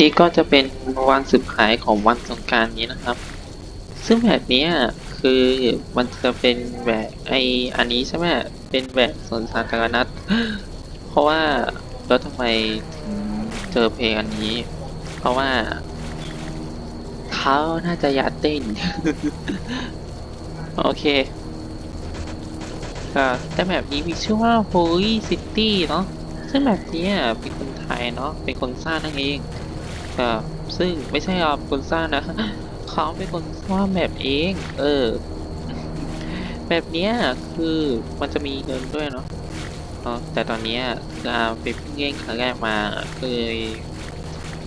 นี่ก็จะเป็นวันสุดท้ายของวันสงการนี้นะครับ ซึ่งแบบเนี้ยคือมันจะเป็นแบบไออันนี้ใช่ไหมเป็นแบบสวนสาธารณะเพราะว่าแล้วทำไมเจอเพลงอันนี้ เพราะว่าเขาน่าจะอยากเต้น โอเคก็แต่แบบนี้มีชื่อว่า Holy City เนาะซึ่งแบบนี้เป็นคนไทยเนาะเป็นคนสร้างนั่นเอง ก็ซึ่งไม่ใช่เราเป็นคนสร้างนะ เขาเป็นคนสร้างแบบเอง เออ แบบเนี้ยคือมันจะมีเงินด้วยเนาะแต่ตอนเนี้ยคือาไปเพิ่งเล่นครั้งแรกมาเคย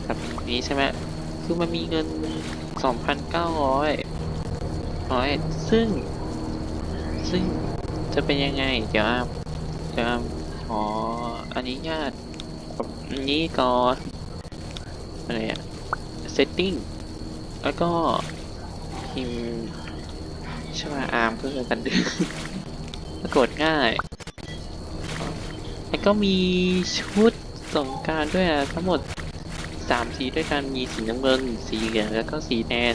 แบบนี้ใช่ไหมคือมันมีเงิน 2,900ร้อยซึ่ง ซึ่งจะเป็นยังไง เดี๋ยวอาเดี๋ยวอาขออนุญาตกับนี้ก่อน อะไรอะ setting แล้วก็พิมพ์ชื่อว่าอาร์มก็คือกันดึงปรากฏง่าย แล้วก็มีชุดสงการด้วยนะทั้งหมดสามสีด้วยกันมีสีน้ำเงิน สีเหลืองแล้วก็สีแดง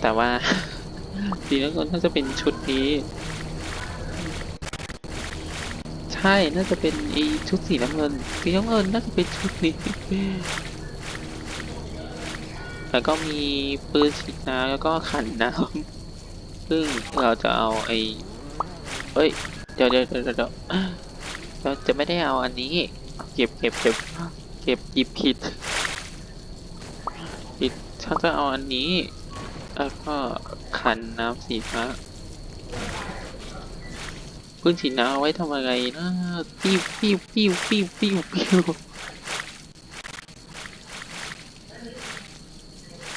แต่ว่า สีน้ำเงินน่าจะเป็นชุดนี้ ใช่น่าจะเป็นไอชุดสีน้ำเงิน สีน้ำเงินน่าจะเป็นชุดนี้ แล้วก็มีปืนฉีดน้ำแล้วก็ขันน้ำซึ่งเราจะเอาไอเอ้ยเดี๋ยเดี๋ยวเดี๋ยวเดี๋ยวเราจะไม่ได้เอาอันนี้ เก็บเก็บเก็บเก็บหยิบผิดผิดฉันจะเอาอันนี้ แล้วก็ขันน้ำสีฟ้าปืนฉีดน้ำเอาไว้ทำอะไรนะปิ้วปิ้วปิ้วปิ้วปิ้วปิ้ว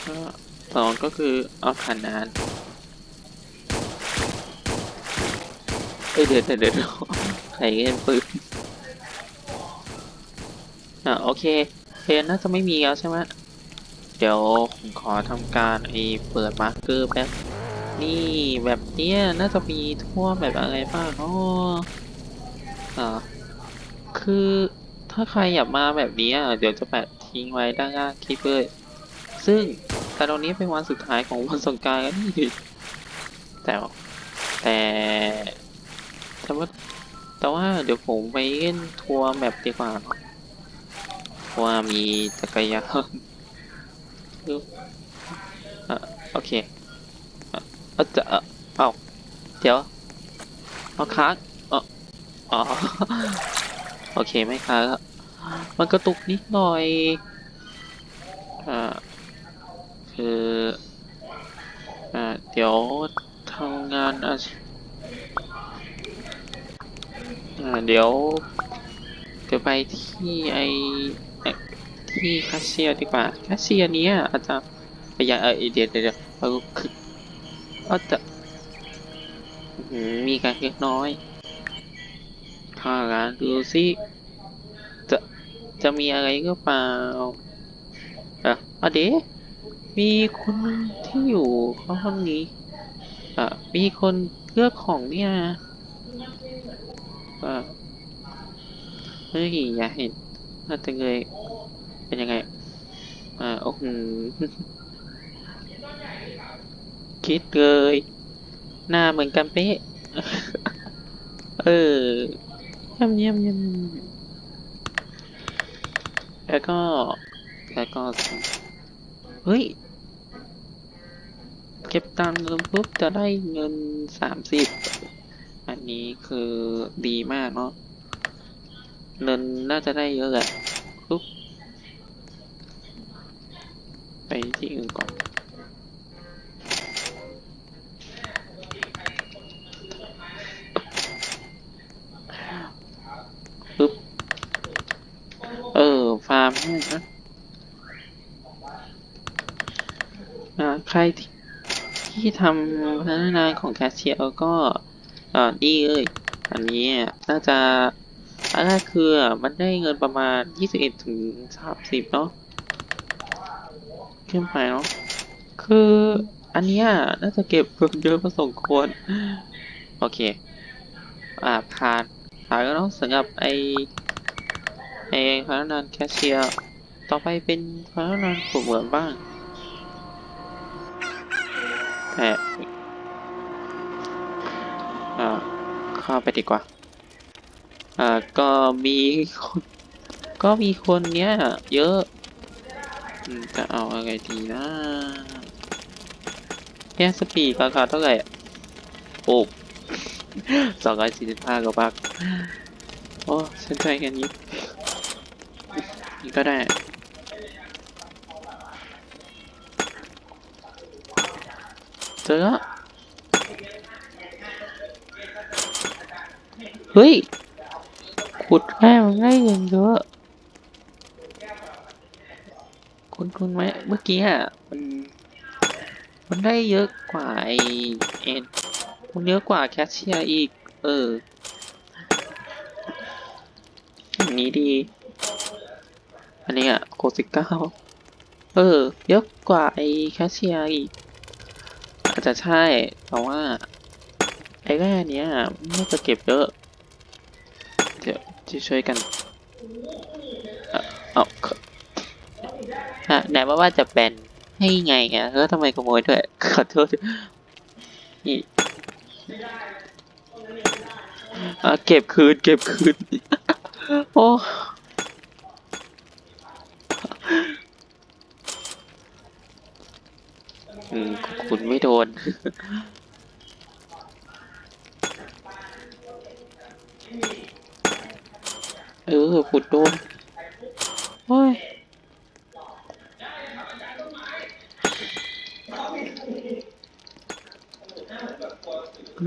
ก็ สองก็คือเอาขันน้ำเอ้ยเดี๋ยวเดี๋ยวเดี๋ยวใครเล่นปืนอะโอเคเพลนน่าจะไม่มีแล้วใช่ไหมเดี๋ยวผมขอทำการไอ้เปิดมาร์กเกอร์แป๊บนี่แบบเนี้ยน่าจะมีทั่วแบบอะไรบ้างเนาะอ่าคือถ้าใครอยากมาแบบนี้เดี๋ยวจะแปะทิ้งไว้ด้านล่างคลิปเลยซึ่ง แต่ตอนนี้เป็นวันสุดท้ายของวันสงการแล้วนี่แต่แต่แต่ว่าแต่ว่าเดี๋ยวผมไปเล่นทัวร์แบบดีกว่าเพราะว่ามีจักรยานอะโอเคเออจะเอ้าเดี๋ยวเอาค้างเอออ๋อโอเคไม่ค้างมันกระตุกนิดหน่อยอ่า คืออ่าเดี๋ยวทำงานอาชอ่าเดี๋ยวเดี๋ยวไปที่ไอที่คชเชียดีกว่าคชเชียเนี้ยอาจจะไปยังเออเดี๋ยวเดี๋ยวเลยวเราคือก็จะมีการเล็กน้อยถ้าร้านดูสิจะจะมีอะไรก็เปล่าอะอะเดะ มีคนที่อยู่ห้องนี้อะมีคนเลือกของเนี่ยอะเฮ้ยอย่าเห็นน่าจะเลยเป็นยังไงอ่าโอ้โหคิดเลย หน้าเหมือนกันเป๊ะ เออเยี่ยมเยี่ยมเยี่ยมแล้วก็แล้วก็เฮ้ย ก็บตังค์เงินปุ๊บจะได้เงินสามสิบอันนี้คือดีมากเนาะเงินน่าจะได้เยอะแหละปุ๊บไปที่อื่นก่อนปึ๊บเออ ฟาร์มเนี่ยนะอ่าใครที่ ที่ทำพนักงานของแคชเชียร์ก็อ่านี่เลยอันนี้น่าจะอันแรกคือมันได้เงินประมาณ 21ถึง30 เนาะขึ้นไปเนาะคืออันเนี้ยน่าจะเก็บเงินเยอะพอสมควร โอเค อ่าผ่านผ่านแล้วเนาะสำหรับไอไอพนักงานแคชเชียร์ต่อไปเป็นพนักงานฝึกเหมือนบ้าง แต่อ่าเข้าไปดีกว่า อ่า ก็มี ก็มีคนเนี้ย เยอะอืมจะเอาอะไรดีนะเนี่ยสปีดราคาเท่าไหร่โอ้สองร้อยสี่สิบห้ากว่าบาทโอ้ฉันใจกันนี้นี่ก็ได้ เจอแล้วเฮ้ย ขุดแค่มันได้เงินเยอะคุณคุณไหมเมื่อกี้อะมันมันได้เยอะกว่าไอเอ็นมันเยอะกว่าแคชเชียร์อีก เอออย่างนี้ดี อันนี้อะโคสิบเก้าเออ เยอะกว่าไอแคชเชียร์อีก อาจจะใช่ แต่ว่า ไอ้แร่เนี้ยน่าจะเก็บเยอะ เดี๋ยวจะช่วยกัน เอาเอาฮะไหนว่าว่าจะแบนให้ไงอะแล้วทำไมขโมยด้วย ขอโทษนี่อะเก็บคืน เก็บคืน โอ้ อืมคุณไม่โดน เออขุดโดนโอ้ย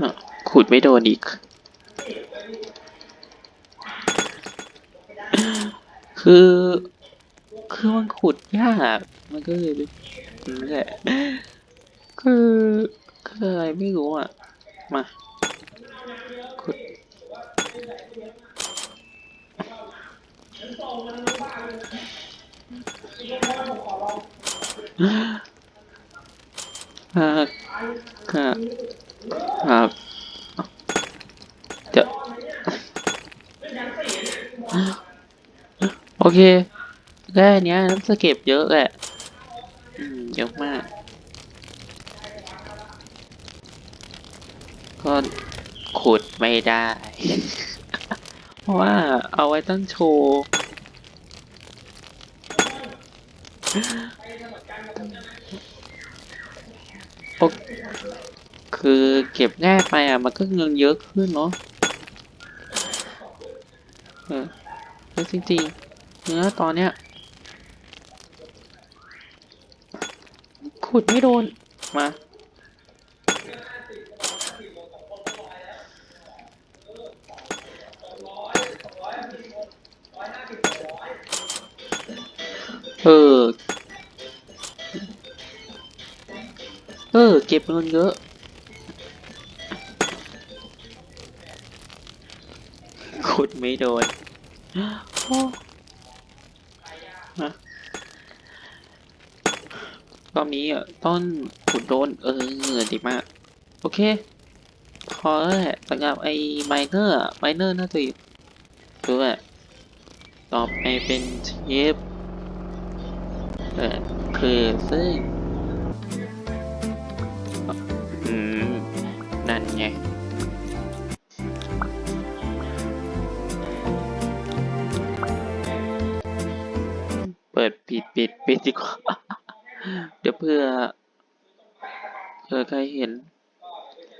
น่ะขุดไม่โดนอีก คือ คือมันขุดยาก มันก็เลยนั่นแหละ คือคืออะไรไม่รู้อะ มาขุดครับครับครับเดี๋ยวโอเคแค่เนี้ยน้ำสเก็บเยอะแหละอืมเยอะมาก ก็ขุดไม่ได้ เพราะว่าเอาไว้ตั้งโชว์โอคือเก็บง่ายไปอะ มันก็เงินเยอะขึ้นเนาะเออแล้วจริงๆ เนื้อตอนเนี้ย ขุดไม่โดน มา เออ เก็บเงินเยอะ ขุดไม่โดนโอ้นะรอบนี้อะต้นขุดโดน เออดีมาก โอเค พอแล้วแหละสำหรับไอ้ไมเนอร์ไมเนอร์น่าจะด้วยต่อไปเป็นเชฟเออคือซึ่ง นั่นไงเปิดปิดปิดปิดดีกว่า เดี๋ยวเพื่อเผื่อใครเห็น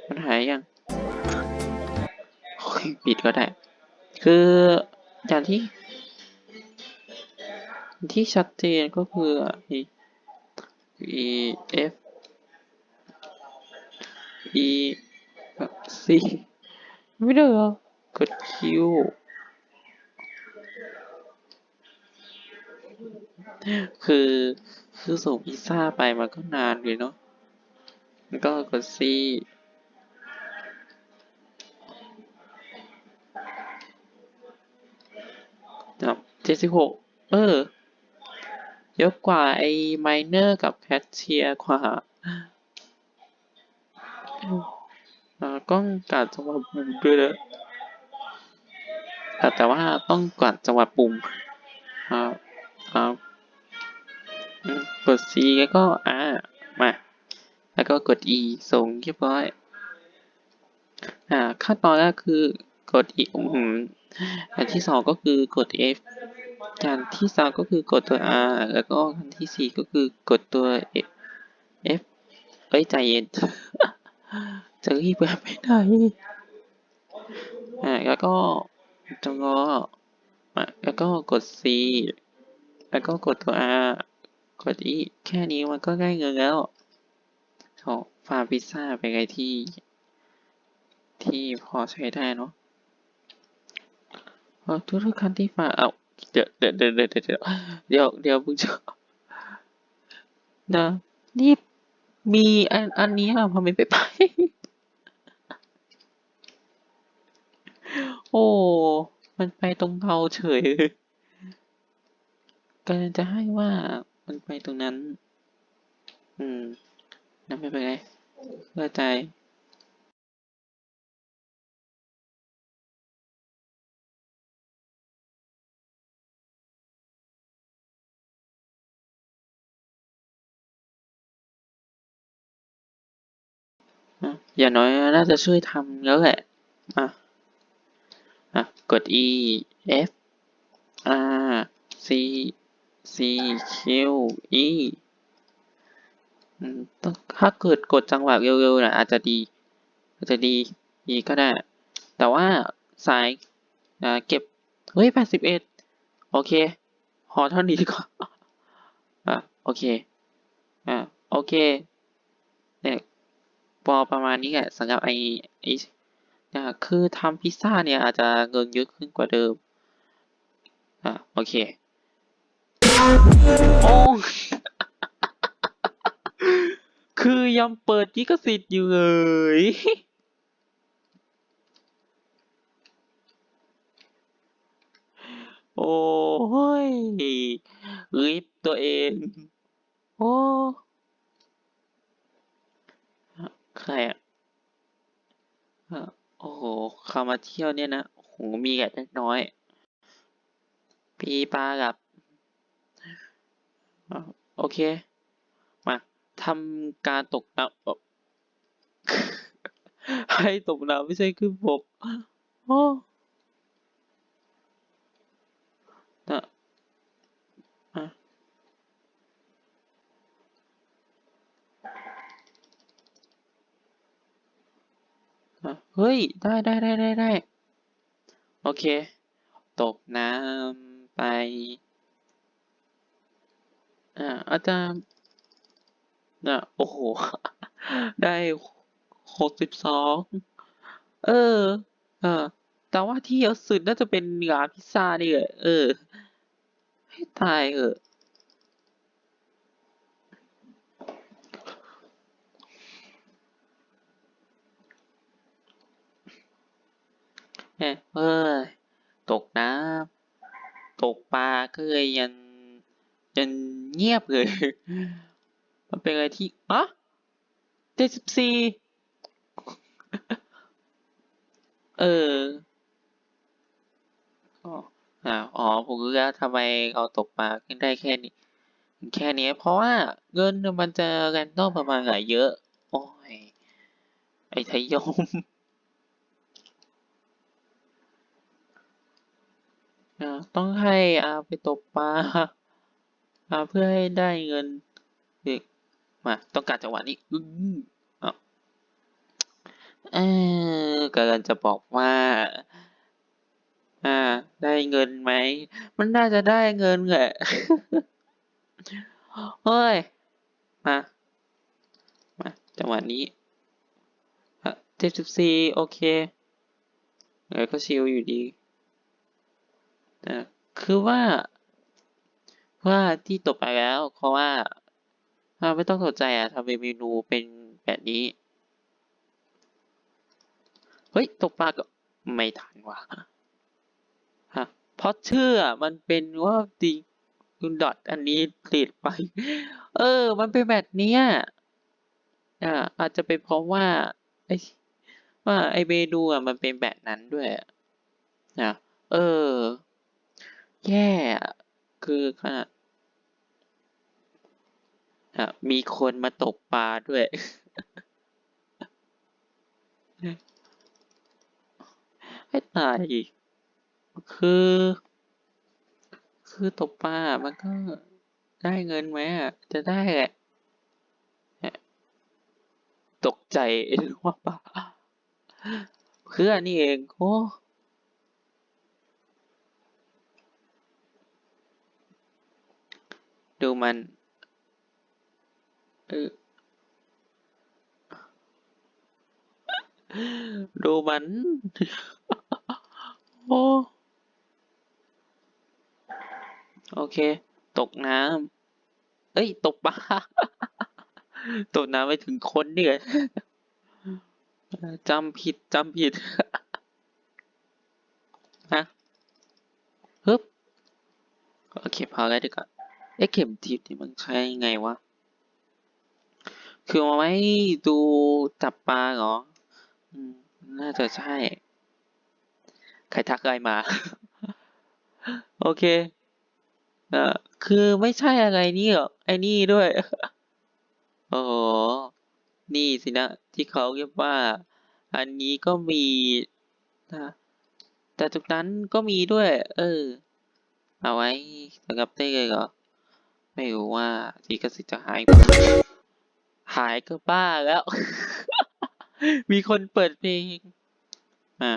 มันหายยังปิดก็ได้ คืออย่างที่ ที่ชัดเจนก็คือ e f e c ไม่ได้เหรอกด q คือคือส่งพิซซ่าไปมันก็นานเลยเนาะแล้วก็กด C ครับเจ็ดสิบหกเออ เยอะกว่าไอ้ไมเนอร์กับแคชเชียร์กว่า อ่าต้องการจังหวะปุ่มด้วยนะแต่แต่ว่าต้องการจังหวะปุ่มครับครับกด C แล้วก็อ่ามา แล้วก็กด E ส่งเรียบร้อย อ่า ขั้นตอนแรกคือกด E อืมอันที่สองก็คือกด F อันที่สามก็คือกดตัว R แล้วก็อันที่สี่ก็คือกดตัว F F เอ้ยใจเย็น จะรีบไปไม่ได้อ่าแล้วก็จงออะแล้วก็กด C แล้วก็กดตัว R กด E แค่นี้มันก็ได้เงินแล้วโอ้ฟาร์มพิซซ่าเป็นไงที่ ที่พอใช้ได้เนาะเออทุกทุกครั้งที่ฟาร์มเอาเดี๋ยวเดี๋ยวเดี๋ยวเดี๋ยวเดี๋ยวเดี๋ยวเดี๋ยวมึงจะนะนี่มีอันอันนี้อะทำไมไม่ไป โอ้ มันไปตรงเราเฉยเลยกำลังจะให้ว่ามันไปตรงนั้น อืมนั่นไม่เป็นไรเข้าใจอะอย่างน้อยน่าจะช่วยทำแล้วแหละ อะ อะกด E F R C C Q E ถ้าเกิดกดจังหวะเร็วๆนะอาจจะดี อาจจะดีดีก็ได้ แต่ว่าสายอ่าเก็บ เฮ้ยแปดสิบเอ็ดโอเค พอเท่านี้ดีกว่าอะโอเค อ่าโอเคเนี่ยพอประมาณนี้แหละสำหรับไอไอ นะคือทำพิซซ่าเนี่ยอาจจะเงินเยอะขึ้นกว่าเดิม อะโอเค โอ้คือยังเปิดลิขสิทธิ์อยู่เลยโอ้ยริบตัวเอง โอ้ ใครอะอะ โอ้โหเขามาเที่ยวเนี่ยนะโหมีแค่เล็กน้อยพี่ปากับ โอเค มาทำการตกน้ำให้ตกน้ำไม่ใช่ขึ้นบกโอ้น่ะอะอะ เฮ้ย ได้ได้ได้ได้ได้โอเค ตกน้ำไปอ่าอาจารย์น่ะโอ้โห ได้หกสิบสองเออ เออ แต่ว่าที่เยอะสุดน่าจะเป็นร้านพิซซ่านี่แหละเออ ให้ตายเออะแหม เอ้ย ตกน้ำตกปลาก็เลยยังยังเงียบเลย มันเป็นอะไรที่อ๋อเจ็ดสิบสี่เอออ๋ออ่าอ๋อผมรู้แล้วทำไมเราตกปลาขึ้นได้แค่นี้ แค่นี้เพราะว่าเงินมันจะแรนดอมประมาณหลายเยอะ โอ้ย ไอ้ทยม ต้องให้อาไปตกปลาอาเพื่อให้ได้เงินอีกมาต้องการจังหวะนี้อึ้งอะเออกำลังจะบอกว่า อ่า ได้เงินไหม มันน่าจะได้เงินแหละเฮ้ย มา มา จังหวะนี้เจ็ดสิบสี่โอเคเออก็ชิลอยู่ดี นะคือว่าว่าที่ตกไปแล้วเพราะว่าอ่าไม่ต้องสนใจอะทำเป็นเมนูเป็นแบบนี้ เฮ้ย ตกปลาก็ไม่ทันว่ะฮะเพราะชื่อมันเป็นว่าดีคุณดอทอันนี้ติดไป เออ มันเป็นแบบนี้อ่าอาจจะเป็นเพราะว่าไอ้ว่าไอเมนูอะมันเป็นแบบนั้นด้วยอะนะเออ แย่คือขนาดมีคนมาตกปลาด้วย ให้ตายอีก คือ คือตกปลา มันก็ได้เงินไหมอะ จะได้แหละ ตกใจนึกว่าปลาเพื่อนนี่เอง โอ้ ดูมันดูมันโอโอเค ตกน้ำเอ้ย ตกปลาตกน้ำไปถึงคนเนี่ยจำผิดจำผิดฮะฮึบโอเค พอแล้วดีกว่า เอ๊ะเข็มทิศนี่มันใช้ไงวะ คือมาไว้ดูจับปลาเหรอ น่าจะใช่ ใครทักอะไรมา โอเคเอ่อคือไม่ใช่อะไรนี่หรอ ไอ้นี่ด้วย โอ้โห นี่สินะ ที่เขาเรียกว่า อันนี้ก็มีนะแต่ตรงนั้นก็มีด้วย เออ เอาไว้สำหรับเต้เลยเหรอ ไม่รู้ว่าที่กสิทธิ์จะหาย หายก็บ้าแล้ว มีคนเปิดเพลงอะ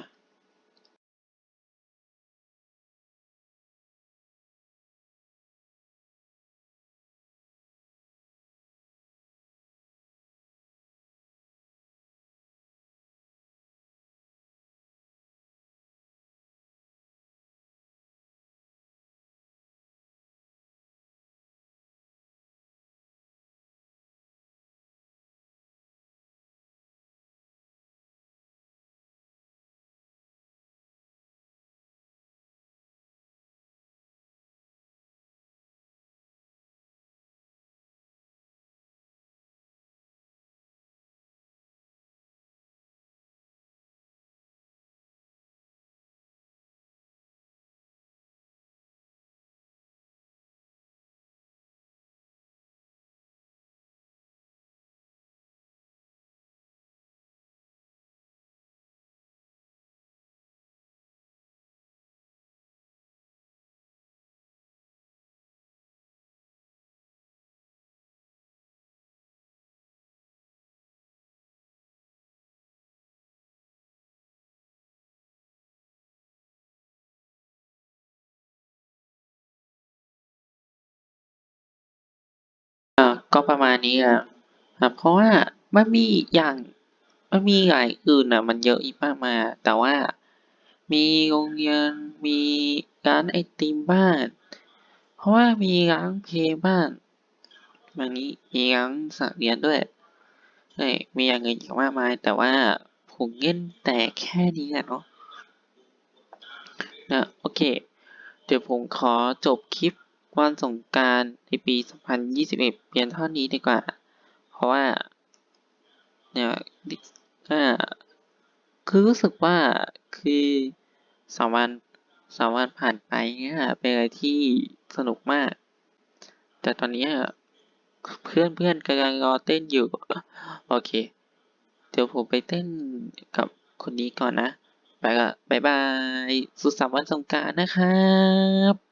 ก็ประมาณนี้อะครับ เพราะว่ามันมีอย่างมันมีหลายอื่นอะ มันเยอะอีกมากมายแต่ว่ามีโรงเรียนมีร้านไอติมบ้าน เพราะว่ามีร้านเพลงบ้านแบบนี้มีร้านสัตว์เลี้ยงด้วยใช่มีอย่างอื่นอีกมากมาย แต่ว่าผมเล่นแต่แค่นี้แหละเนาะนะโอเค เดี๋ยวผมขอจบคลิป วันสงกรารในปี 2021เพียงเท่านี้ดีกว่า เพราะว่า เนี่ยอ่าคือรู้สึกว่าคือสามวันสามวันผ่านไปเนี่ยเป็นอะไรที่สนุกมาก แต่ตอนนี้เพื่อนเพื่อนกำลังรอเต้นอยู่ โอเค เดี๋ยวผมไปเต้นกับคนนี้ก่อนนะ ไปละบายบาย สุขสันต์วันสงกานต์นะครับ